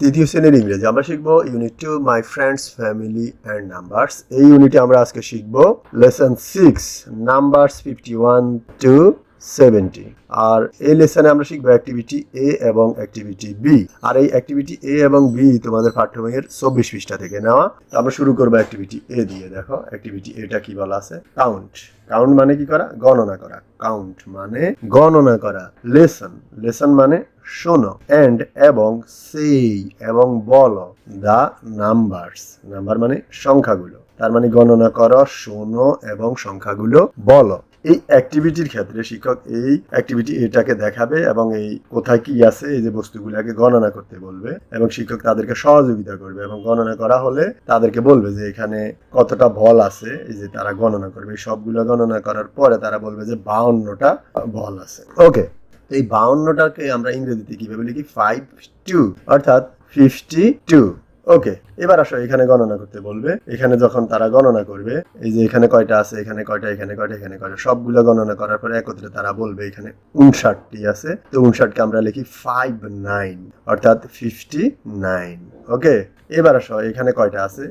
তৃতীয় শ্রেণির ইংরেজি। আমরা শিখব unit two my friends family and numbers এই ইউনিটে আমরা আজকে শিখব lesson six numbers fifty one to seventy আর এই লেসনে আমরা শিখব অ্যাক্টিভিটি এ এবং অ্যাক্টিভিটি বি আর এই অ্যাক্টিভিটি এ এবং বি তোমাদের পাঠ্যবইয়ের চব্বিশ পৃষ্ঠা থেকে নেওয়া। আমরা শুরু করব অ্যাক্টিভিটি এ দিয়ে, দেখো। অ্যাক্টিভিটি এটা কি বলা আছে? কাউন্ট কাউন্ট মানে কি করা? গণনা করা। কাউন্ট মানে গণনা করা। লেসন লেসন মানে শোনো। এন্ড এবং সেই এবং বলো। দা নাম্বারস নাম্বার মানে সংখ্যাগুলো। তার মানে গণনা করো, শোনো এবং সংখ্যাগুলো বলো। এই অ্যাক্টিভিটির ক্ষেত্রে শিক্ষক এই অ্যাক্টিভিটি এটাকে দেখাবে এবং এই কোথায় কি আছে, এই যে বস্তুগুলোকে গণনা করতে বলবে এবং শিক্ষক তাদেরকে সহযোগিতা করবে এবং গণনা করা হলে তাদেরকে বলবে যে এখানে কতটা বল আছে, এই যে তারা গণনা করবে। সবগুলো গণনা করার পরে তারা বলবে যে বাউন্নটা বল আছে। ওকে এই বাউন্নটাকে আমরা ইংরেজিতে কীভাবে লিখি? ফাইভ টু অর্থাৎ ফিফটি টু ওকে এবার আসো, এখানে গণনা করতে বলবে। এখানে যখন তারা গণনা করবে, এই যে এখানে কয়টা আছে, এখানে কয়টা এখানে কয়টা এখানে কয়টা, সবগুলো গণনা করার পরে একত্রে তারা বলবে এখানে উনষাটটি আছে। তো উনষাটকে আমরা লিখি ফাইভ নাইন অর্থাৎ ফিফটি নাইন ওকে এবার আসো, এখানে কয়টা আছে?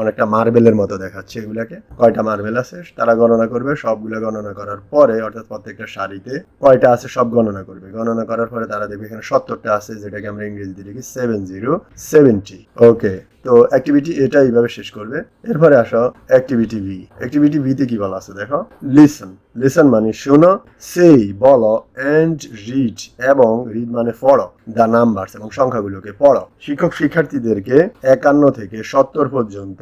অনেকটা মার্বেলের মতো দেখাচ্ছে এগুলাকে। কয়টা মার্বেল আছে? তারা গণনা করবে, সবগুলো গণনা করার পরে, অর্থাৎ প্রত্যেকটা শাড়িতে কয়টা আছে সব গণনা করবে। গণনা করার পরে তারা দেখবে এখানে সত্তরটা আছে, যেটাকে আমরা ইংরেজিতে লিখি সেভেন জিরো সেভেন্টি ওকে তো অ্যাক্টিভিটি এটা এইভাবে শেষ করবে। এরপরে আসো অ্যাক্টিভিটি বি অ্যাক্টিভিটি বিতে কি বলা আছে? দেখো লিসন লিসন মানে শোনো সেই বলো এন্ড রিড এবং রিড মানে পড়ো দ্য নাম্বারস এবং সংখ্যাগুলোকে পড়ো। শিক্ষক শিক্ষার্থীদেরকে একান্ন থেকে সত্তর পর্যন্ত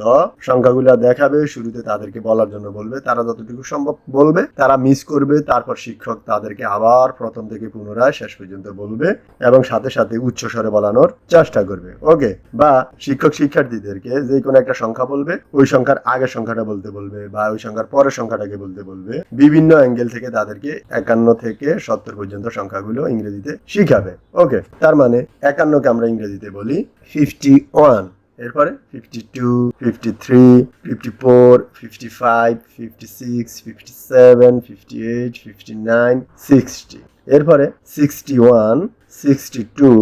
সংখ্যাগুলো দেখাবে, শুরুতে তাদেরকে বলার জন্য বলবে, তারা যতটুকু সম্ভব বলবে, তারা মিস করবে, তারপর শিক্ষক তাদেরকে আবার প্রথম থেকে পুনরায় শেষ পর্যন্ত বলবে এবং সাথে সাথে উচ্চ স্বরে বলানোর চেষ্টা করবে। ওকে বা শিক্ষক শিক্ষার্থীদেরকে যে কোনো একটা সংখ্যা বলবে, ওই সংখ্যার আগের সংখ্যাটা বলতে বলবে বা ওই সংখ্যার পরের সংখ্যাটাকে বলতে বলবে। বিভিন্ন অ্যাঙ্গেল থেকে তাদেরকে একান্ন থেকে সত্তর পর্যন্ত সংখ্যাগুলো ইংরেজিতে শিখাবে। ওকে তার মানে একান্নকে আমরা ইংরেজিতে বলি ফিফটি ওয়ান এরপরে fifty two fifty three fifty four fifty five fifty six fifty seven fifty eight fifty nine sixty এরপরে sixty one sixty two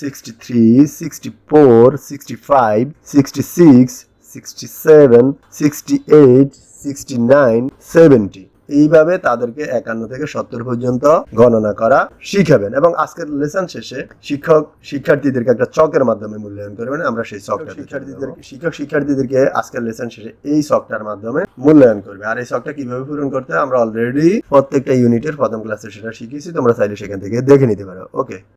sixty three sixty four sixty five sixty six sixty seven sixty eight sixty nine seventy এইভাবে তাদেরকে একান্ন থেকে সত্তর পর্যন্ত গণনা করা শিখাবেন এবং আজকের লেসন শেষে শিক্ষক শিক্ষার্থীদেরকে একটা চকের মাধ্যমে মূল্যায়ন করবেন। আমরা সেই চকটা শিক্ষার্থীদের শিক্ষক শিক্ষার্থীদেরকে আজকের লেসন শেষে এই চকটার মাধ্যমে মূল্যায়ন করবে। আর এই চকটা কীভাবে পূরণ করতে আমরা অলরেডি প্রত্যেকটা ইউনিটের প্রথম ক্লাসে সেটা শিখিয়েছি তোমরা চাইলে সেখান থেকে দেখে নিতে পারো। ওকে